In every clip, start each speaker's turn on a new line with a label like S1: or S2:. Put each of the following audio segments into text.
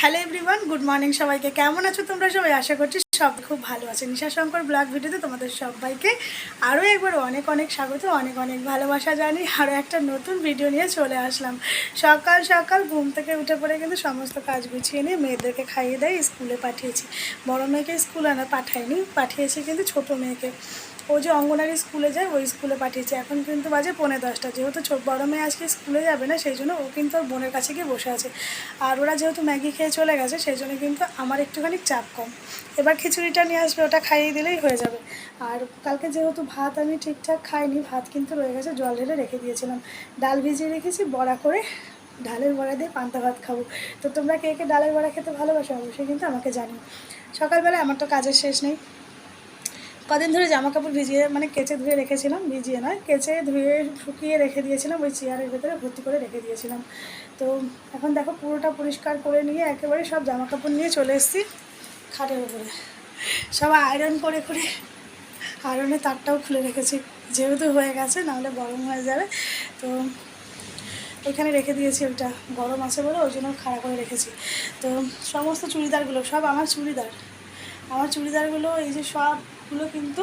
S1: Hello everyone good morning সবাইকে। কেমন আছো তোমরা সবাই? আশা করছি সব খুব ভালো আছে। নিশা শঙ্কর ব্লগ ভিডিওতে তোমাদের সবাইকে আরও একবার অনেক অনেক স্বাগত, অনেক অনেক ভালোবাসা জানি আরও একটা নতুন ভিডিও নিয়ে চলে আসলাম। সকাল সকাল ঘুম থেকে উঠে পড়ে কিন্তু সমস্ত কাজ গুছিয়ে নিয়ে মেয়েদেরকে খাইয়ে দেয়, স্কুলে পাঠিয়েছি। বড় মেয়েকে স্কুলে না পাঠাইনি, পাঠিয়েছি কিন্তু ছোট মেয়েকে। ও যে অঙ্গনারী স্কুলে যায়, ওই স্কুলে পাঠিয়েছে। এখন কিন্তু বাজে পৌনে দশটা। যেহেতু বড় মেয়ে আজকে স্কুলে যাবে না, সেই জন্য ও কিন্তু ওর বোনের কাছে গিয়ে বসে আছে। আর ওরা যেহেতু ম্যাগি খেয়ে চলে গেছে, সেই জন্য কিন্তু আমার একটুখানি চাপ কম। এবার খিচুড়িটা নিয়ে আসবে, ওটা খাইয়ে দিলেই হয়ে যাবে। আর কালকে যেহেতু ভাত আমি ঠিকঠাক খাইনি, ভাত কিন্তু রয়ে গেছে, জল ঢেলে রেখে দিয়েছিলাম। ডাল ভিজিয়ে রেখেছি, বড়া করে ডালের বড়া দিয়ে পান্তা ভাত খাব। তো তোমরা কে কে ডালের বড়া খেতে ভালোবাসো অবশ্যই কিন্তু আমাকে জানিও। সকালবেলা আমার তো কাজের শেষ নেই। কদিন ধরে জামা কাপড় ভিজিয়ে মানে কেচে ধুয়ে রেখেছিলাম, ভিজিয়ে নয়, কেচে ধুয়ে শুকিয়ে রেখে দিয়েছিলাম, ওই চেয়ারের ভেতরে ভর্তি করে রেখে দিয়েছিলাম। তো এখন দেখো পুরোটা পরিষ্কার করে নিয়ে একেবারে সব জামা কাপড় নিয়ে চলে এসেছি খাটের উপরে। সব আয়রন করে করে আয়রনের তারটাও খুলে রেখেছি, যেহেতু হয়ে গেছে, নাহলে গরম হয়ে যাবে। তো এখানে রেখে দিয়েছি ওইটা, গরম আছে বলে ওই জন্য খাড়া করে রেখেছি। তো সমস্ত চুড়িদারগুলো, সব আমার চুড়িদার। আমার চুড়িদারগুলো এই যে সবগুলো কিন্তু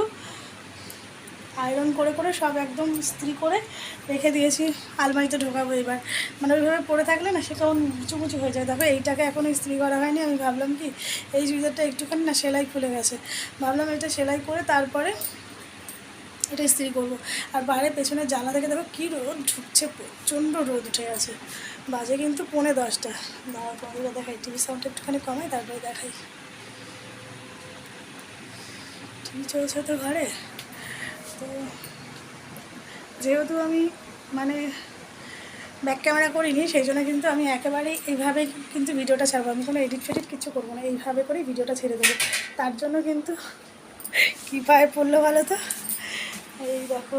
S1: আয়রন করে করে সব একদম ইস্ত্রি করে রেখে দিয়েছি, আলমারিতে ঢোকাবো এবার। মানে ওইভাবে পরে থাকলে না সে কেমন মুচু মুচু হয়ে যায়। তবে এইটাকে এখনও ইস্ত্রি করা হয়নি। আমি ভাবলাম কি, এই চুড়িদারটা একটুখানি না সেলাই খুলে গেছে। ভাবলাম এটা সেলাই করে তারপরে এটা ইস্ত্রি করব। আর বাইরে পেছনে জানলা থেকে দেখো কী রোদ ঢুকছে, প্রচণ্ড রোদ উঠে গেছে। বাজে কিন্তু পৌনে দশটা। দাঁড়া পরে দেখাই। টিভি সাউন্ডটা একটুখানি কমাই, তারপরে দেখাই। টিভি চলছে তো ঘরে, তো যেহেতু আমি মানে ব্যাক ক্যামেরা করিনি, সেই জন্য কিন্তু আমি একেবারেই এইভাবে কিন্তু ভিডিওটা ছাড়বো। আমি কোনো এডিট ফেডিট কিছু করব না, এইভাবে করেই ভিডিওটা ছেড়ে দেবো। তার জন্য কিন্তু কী পায়ে পড়ল ভালো তো? এই দেখো,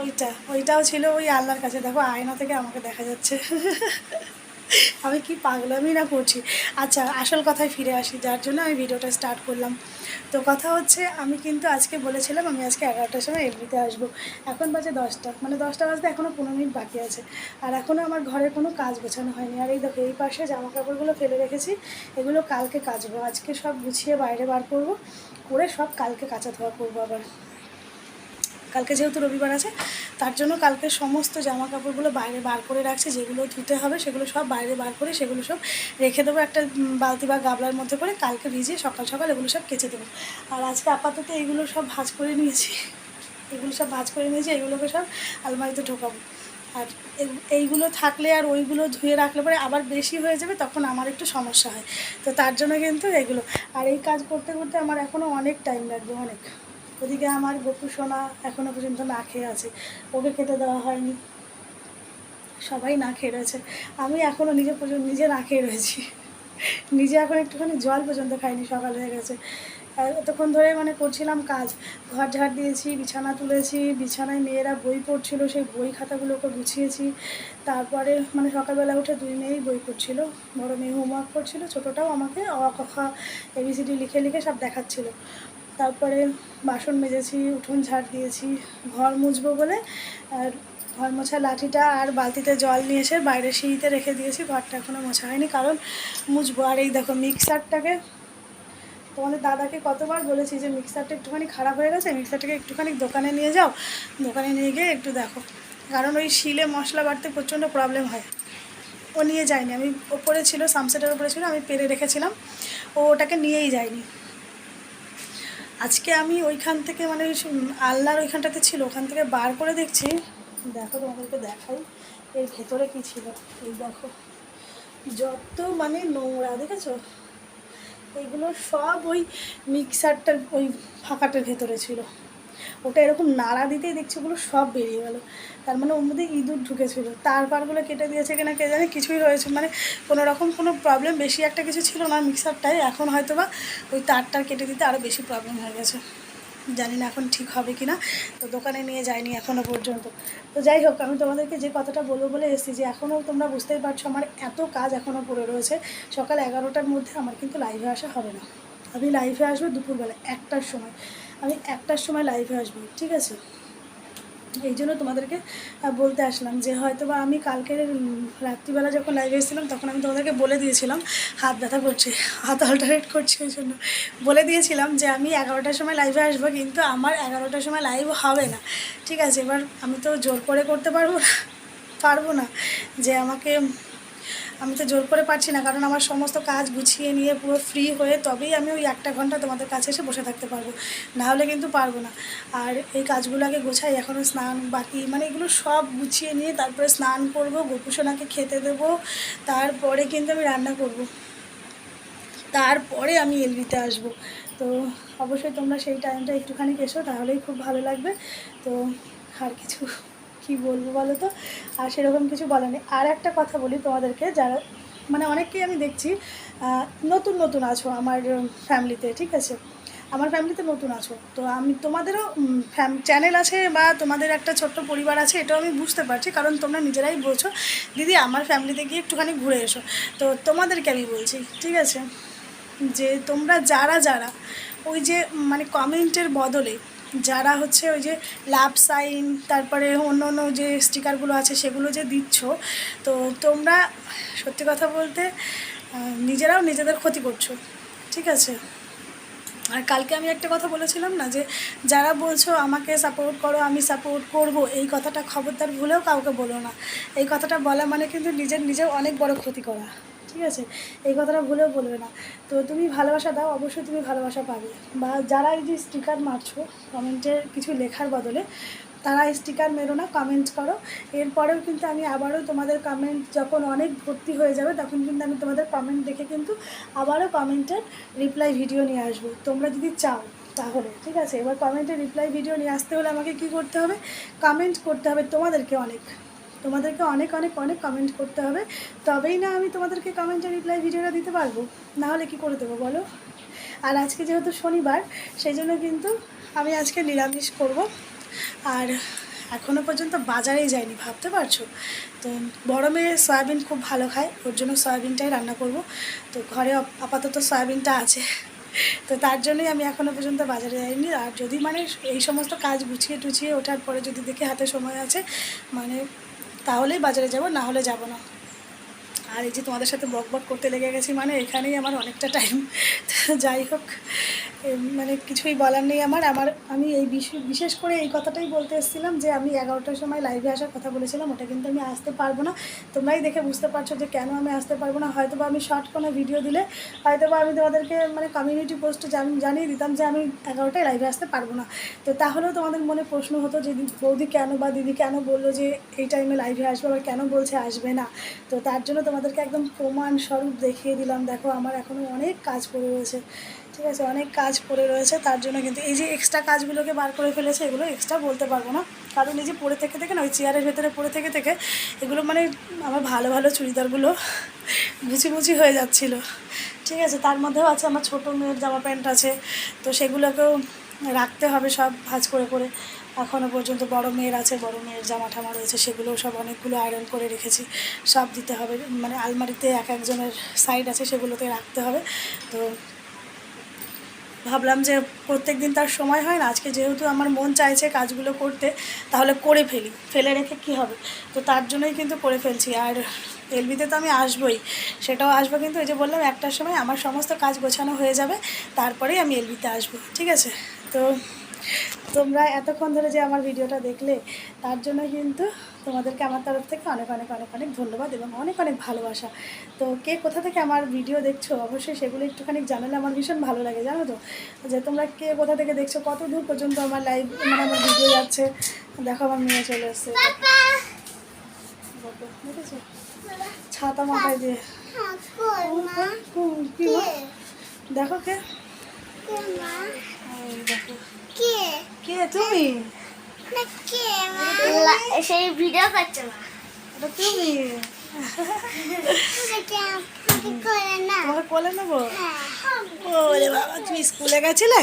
S1: ওইটা, ওইটাও ছিল ওই আল্লাহর কাছে। দেখো, আয়না থেকে আমাকে দেখা যাচ্ছে। আমি কি পাগলামি না করছি? আচ্ছা আসল কথায় ফিরে আসি, যার জন্য আমি ভিডিওটা স্টার্ট করলাম। তো কথা হচ্ছে, আমি কিন্তু আজকে বলেছিলাম, আমি আজকে এগারোটার সময় এমনিতে আসব। এখন বাজে দশটা মানে দশটা বাজতে এখনও পনেরো মিনিট বাকি আছে। আর এখনও আমার ঘরের কোনো কাজ গোছানো হয়নি। আর এই দেখো, এই পাশে জামা কাপড়গুলো ফেলে রেখেছি, এগুলো কালকে কাচবো। আজকে সব গুছিয়ে বাইরে বার করব, করে সব কালকে কাঁচা ধোয়া করব আবার। কালকে যেহেতু রবিবার আছে তার জন্য কালকে সমস্ত জামা কাপড়গুলো বাইরে বার করে রাখছি, যেগুলো ধুতে হবে সেগুলো সব বাইরে বার করে সেগুলো সব রেখে দেবো একটা বালতি বা গাবলার মধ্যে করে, কালকে ভিজিয়ে সকাল সকাল এগুলো সব কেচে দেবো। আর আজকে আপাতত এগুলো সব ভাজ করে নিয়েছি, এগুলো সব ভাজ করে নিয়েছি, এগুলোকে সব আলমারিতে ঢোকাবো। আর এইগুলো থাকলে আর ওইগুলো ধুয়ে রাখলে পরে আবার বেশি হয়ে যাবে, তখন আমার একটু সমস্যা হয়। তো তার জন্য কিন্তু এগুলো। আর এই কাজ করতে করতে আমার এখনও অনেক টাইম লাগবে, অনেক। ওদিকে আমার গপু সোনা এখনও পর্যন্ত না খেয়ে আছে। ওকে খেতে দেওয়া হয়নি। সবাই না খেয়ে রয়েছে। আমি এখনও নিজে পর্যন্ত নিজে না খেয়ে রয়েছি। নিজে এখন একটুখানি জল পর্যন্ত খাইনি, সকাল হয়ে গেছে। এতক্ষণ ধরে মানে করছিলাম কাজ। ঘর ঝাড় দিয়েছি, বিছানা তুলেছি। বিছানায় মেয়েরা বই পড়ছিল, সেই বই খাতাগুলোকে গুছিয়েছি। তারপরে মানে সকালবেলা উঠে দুই মেয়েই বই পড়ছিল। বড় মেয়ে হোমওয়ার্ক করছিল, ছোটোটাও আমাকে অ ক খ এবিসিডি লিখে লিখে সব দেখাচ্ছিল। তারপরে বাসন মেজেছি, উঠোন ঝাড় দিয়েছি, ঘর মুছবো বলে। আর ঘর মোছা লাঠিটা আর বালতিতে জল নিয়ে এসে বাইরে সিঁড়িতে রেখে দিয়েছি, ঘরটা এখনও মোছা হয়নি। কারণ মুছবো। আর এই দেখো মিক্সারটাকে, তোমাদের দাদাকে কতবার বলেছি যে মিক্সারটা একটুখানি খারাপ হয়ে গেছে, মিক্সারটাকে একটুখানি দোকানে নিয়ে যাও। দোকানে নিয়ে গিয়ে একটু দেখো। কারণ ওই শিলে মশলা বাড়তে প্রচণ্ড প্রবলেম হয়। ও নিয়ে যায়নি। আমি ওপরে ছিল সামসেটের ওপরে ছিল, আমি পেরে রেখেছিলাম। ও ওটাকে নিয়েই যায়নি। আজকে আমি ওইখান থেকে মানে আল্লাহর ওইখানটাতে ছিল, ওখান থেকে বার করে দেখছি। দেখো তোমাদেরকে দেখাই, এর ভেতরে কি ছিল? এই দেখো, যত মানে নোংরা, দেখেছ? এইগুলো সব ওই মিক্সারটার ওই ফাঁকাটার ভেতরে ছিল। ওটা এরকম নাড়া দিতেই দেখছি ওগুলো সব বেরিয়ে গেল। তার মানে ওর মধ্যে ইঁদুর ঢুকেছিল। তার পারগুলো কেটে দিয়েছে কিনা কে জানে, কিছুই হয়েছে। মানে কোনো রকম কোনো প্রবলেম বেশি একটা কিছু ছিল না মিক্সারটায় এখন হয়তো বা ওই তারটার কেটে দিতে আরও বেশি প্রবলেম হয়ে গেছে। জানি না এখন ঠিক হবে কি না তো দোকানে নিয়ে যায়নি এখনও পর্যন্ত। তো যাই হোক, আমি তোমাদেরকে যে কথাটা বলব বলে এসেছি যে এখনও তোমরা বুঝতেই পারছ আমার এত কাজ এখনও পড়ে রয়েছে। সকাল এগারোটার মধ্যে আমার কিন্তু লাইভে আসা হবে না। আমি লাইভে আসব দুপুরবেলা একটার সময়। আমি একটার সময় লাইভে আসব, ঠিক আছে? এই জন্য তোমাদেরকে বলতে আসলাম যে হয়তো বা আমি কালকের রাত্রিবেলা যখন লাইভে এসেছিলাম, তখন আমি তোমাদেরকে বলে দিয়েছিলাম, হাত ব্যথা করছে, হাত অল্টারেট করছে ওই জন্য। বলে দিয়েছিলাম যে আমি এগারোটার সময় লাইভে আসব, কিন্তু আমার এগারোটার সময় লাইভ হবে না। ঠিক আছে, এবার আমি তো জোর করে করতে পারব না পারব না যে আমাকে আমি তো জোর করে পারছি না, কারণ আমার সমস্ত কাজ গুছিয়ে নিয়ে পুরো ফ্রি হয়ে তবেই আমি ওই একটা ঘণ্টা তোমাদের কাছে এসে বসে থাকতে পারব। না হলে কিন্তু পারব না। আর এই কাজগুলো আগে গোছাই এখনও স্নান বাকি মানে এগুলো সব গুছিয়ে নিয়ে তারপরে স্নান করব, গোপুসোনাকে খেতে দেবো, তারপরে কিন্তু আমি রান্না করব। তারপরে আমি এলবিতে আসব। তো অবশ্যই তোমরা সেই টাইমটা একটুখানি এসো, তাহলেই খুব ভালো লাগবে। তো আর কিছু কি বলব বলো তো? আর সেরকম কিছু বলার নেই। আর একটা কথা বলি তোমাদেরকে, যারা মানে অনেককেই আমি দেখছি নতুন নতুন আছো আমার ফ্যামিলিতে ঠিক আছে? আমার ফ্যামিলিতে নতুন আছো। তো আমি তোমাদেরও ফ্যাম চ্যানেল আছে বা তোমাদের একটা ছোট্ট পরিবার আছে, এটাও আমি বুঝতে পারছি, কারণ তোমরা নিজেরাই বলছো, দিদি, আমার ফ্যামিলিতে গিয়ে একটুখানি ঘুরে এসো। তো তোমাদেরকে আমি বলছি, ঠিক আছে? যে তোমরা যারা যারা, ওই যে মানে কমেন্টের বদলে যারা হচ্ছে ওই যে লাভ সাইন তারপরে অন্য অন্য যে স্টিকারগুলো আছে সেগুলো যে দিচ্ছ, তো তোমরা সত্যি কথা বলতে নিজেরাও নিজেদের ক্ষতি করছ, ঠিক আছে? আর কালকে আমি একটা কথা বলেছিলাম না যে, যারা বলছো আমাকে সাপোর্ট করো, আমি সাপোর্ট করব, এই কথাটা খবরদার ভুলেও কাউকে বলো না। এই কথাটা বলা মানে কিন্তু নিজের নিজের অনেক বড় ক্ষতি করা। ঠিক আছে? এই কথাটা ভুলেও বলবে না। তো তুমি ভালোবাসা দাও, অবশ্যই তুমি ভালোবাসা পাবে। বা যারা এই যে স্টিকার মারছো কমেন্টে কিছু লেখার বদলে, তারা স্টিকার মেরো না কমেন্ট করো। এরপরেও কিন্তু আমি আবারও তোমাদের কমেন্ট যখন অনেক ভর্তি হয়ে যাবে, তখন কিন্তু আমি তোমাদের কমেন্ট দেখে কিন্তু আবারও কমেন্টের রিপ্লাই ভিডিও নিয়ে আসব। তোমরা যদি চাও তাহলে, ঠিক আছে? এবার কমেন্টে রিপ্লাই ভিডিও নিয়ে আসতে হলে আমাকে কি করতে হবে? কমেন্ট করতে হবে তোমাদেরকে অনেক। তোমাদেরকে অনেক অনেক অনেক কমেন্ট করতে হবে। তবেই না আমি তোমাদেরকে কমেন্টে রিপ্লাই ভিডিওটা দিতে পারব। নাহলে কি করে দেবো বলো? আর আজকে যেহেতু শনিবার, সেই জন্য কিন্তু আমি আজকে নিরামিষ করব। আর এখনও পর্যন্ত বাজারেই যাইনি, ভাবতে পারছ? তো বড় মেয়ে সয়াবিন খুব ভালো খায়, ওর জন্য সয়াবিনটাই রান্না করব। তো ঘরে আপাতত সয়াবিনটা আছে। তো তার জন্যই আমি এখনও পর্যন্ত বাজারে যাইনি। আর যদি মানে এই সমস্ত কাজ গুছিয়ে টুছিয়ে ওঠার পরে যদি দেখি হাতে সময় আছে মানে তাহলেই বাজারে যাব, না হলে যাব না। আর এই যে তোমাদের সাথে বক বক করতে লেগে গেছি মানে এখানেই আমার অনেকটা টাইম যাই হোক মানে কিছুই বলার নেই আমার। আমার, আমি এই বিশ- বিশেষ করে এই কথাটাই বলতে এসেছিলাম যে আমি এগারোটার সময় লাইভে আসার কথা বলেছিলাম, ওটা কিন্তু আমি আসতে পারব না। তোমরাই দেখে বুঝতে পারছ যে কেন আমি আসতে পারব না। হয়তো বা আমি শর্ট কোনো ভিডিও দিলে হয়তো বা আমি তোমাদেরকে মানে কমিউনিটি পোস্টে জানিয়ে দিতাম যে আমি এগারোটায় লাইভে আসতে পারব না। তো তাহলেও তোমাদের মনে প্রশ্ন হতো যে বৌদি কেন বা দিদি কেন বলল যে এই টাইমে লাইভে আসবে আবার কেন বলছে আসবে না? তো তার জন্য তোমাদেরকে একদম প্রমাণ স্বরূপ দেখিয়ে দিলাম। দেখো, আমার এখনও অনেক কাজ পড়ে রয়েছে। ঠিক আছে, অনেক কাজ পড়ে রয়েছে, তার জন্য কিন্তু এই যে এক্সট্রা কাজগুলোকে বার করে ফেলেছে, এগুলো এক্সট্রা বলতে পারব না। কারণ এই যে পড়ে থেকে থেকে না, ওই চেয়ারের ভেতরে পড়ে থেকে থেকে এগুলো মানে আমার ভালো ভালো চুড়িদারগুলো মুচি মুচি হয়ে যাচ্ছিল। ঠিক আছে, তার মধ্যেও আছে আমার ছোটো মেয়ের জামা প্যান্ট আছে, তো সেগুলোকেও রাখতে হবে সব ভাজ করে করে। এখনও পর্যন্ত বড় মেয়ের আছে, বড় মেয়ের জামা ঠামা রয়েছে, সেগুলোও সব অনেকগুলো আয়রন করে রেখেছি, সব দিতে হবে। মানে আলমারিতে এক একজনের সাইড আছে, সেগুলোতে রাখতে হবে। তো ভাবলাম যে প্রত্যেক দিন তার সময় হয় না, আজকে যেহেতু আমার মন চাইছে কাজগুলো করতে, তাহলে করে ফেলি। ফেলে রেখে কি হবে? তো তার জন্যই কিন্তু করে ফেলছি। আর এলবিতে তো আমি আসবই, সেটাও আসব কিন্তু ওই যে বললাম, একটার সময় আমার সমস্ত কাজ গোছানো হয়ে যাবে, তারপরেই আমি এলবিতে আসব, ঠিক আছে? তো তোমরা এতক্ষণ ধরে যে আমার ভিডিওটা দেখলে, তার জন্য কিন্তু তোমাদেরকে আমার তরফ থেকে অনেক অনেক অনেক অনেক ধন্যবাদ এবং অনেক অনেক ভালোবাসা। তো কে কোথা থেকে আমার ভিডিও দেখছ অবশ্যই সেগুলো একটুখানি জানালে আমার ভীষণ ভালো লাগে জানো তো? যে তোমরা কে কোথা থেকে দেখছ কত দূর পর্যন্ত আমার লাইভ মানে আমার ভিডিও যাচ্ছে দেখো আমার মেয়ে চলে দেখেছ? ছাতা মাথায় দিয়ে? দেখো কে। দেখো। কে তুমি?
S2: সেই ভিডিও করছে না।
S1: তুমি কোলে নেব? ওরে বাবা তুমি স্কুলে গেছিলে?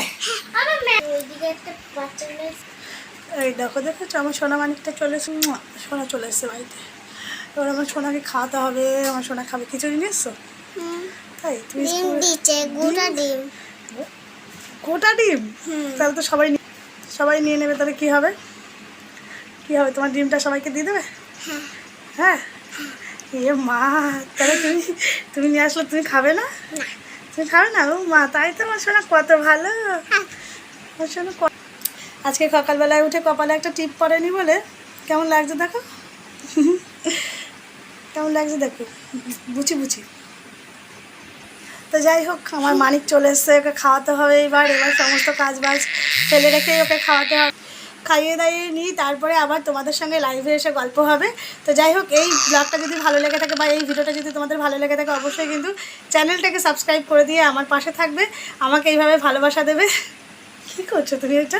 S1: এই দেখো দেখেছ আমার সোনা মানিকটা চলে এসে সোনা চলে এসছে বাড়িতে। এবার আমার সোনাকে খাওয়াতে হবে আমার সোনা খাবে। খিচুড়ি নিয়ে এসছো? তাই তুমি
S2: গোটা ডিম?
S1: গোটা ডিম? তাহলে তো সবাই সবাই নিয়ে নেবে তাহলে কী হবে? কী হবে? তোমার ডিমটা সবাইকে দিয়ে দেবে? হ্যাঁ। এ মা তাহলে তুমি তুমি নিয়ে আসলে তুমি খাবে না? তুমি খাবে না? ও মা তাই তো আমার শোনা কত ভালো। আমার শোনা আজকে সকালবেলায় উঠে কপালে একটা টিপ পড়েনি বলে কেমন লাগছে দেখো? কেমন লাগছে দেখো? বুঝি বুঝি তো যাই হোক আমার মানিক চলে এসছে ওকে খাওয়াতে হবে এবার এবার সমস্ত কাজ বাজ ফেলে রেখে ওকে খাওয়াতে হবে। খাইয়ে দাইয়ে নিই, তারপরে আবার তোমাদের সঙ্গে লাইভে এসে গল্প হবে। তো যাই হোক, এই ব্লগটা যদি ভালো লেগে থাকে বা এই ভিডিওটা যদি তোমাদের ভালো লেগে থাকে, অবশ্যই কিন্তু চ্যানেলটাকে সাবস্ক্রাইব করে দিয়ে আমার পাশে থাকবে। আমাকে এইভাবে ভালোবাসা দেবে। কী করছ তুমি এটা?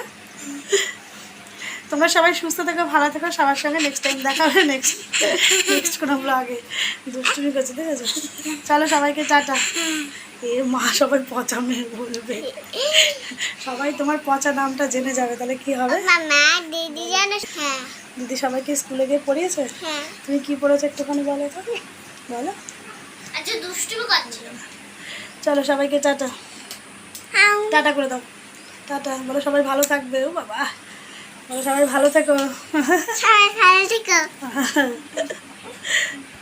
S1: তোমরা সবাই সুস্থ থেকো, ভালো থেকো, সবার সঙ্গে নেক্সট টাইম দেখা হবে নেক্সট নেক্সট কোনো ব্লগে দুষ্টুমি করছে দেখেছ চলো সবাইকে, টাটা। এ মা সবাই পচা মেয়ে বলবে। সবাই তোমার পচা নামটা জেনে যাবে তাহলে কি হবে?
S2: দিদি জানো হ্যাঁ।
S1: দিদি সবাইকে স্কুলে গিয়ে পড়িয়েছে?
S2: হ্যাঁ।
S1: তুমি কি পড়েছো একটুখানি বলো তো? বলো।
S2: আচ্ছা দুষ্টুমি করছিল
S1: চলো সবাইকে টাটা। টাটা করে দাও। টাটা। বলো সবাই ভালো থাকবে ও বাবা। বলো সবাই ভালো থেকো।
S2: সবাই ভালো থেকো।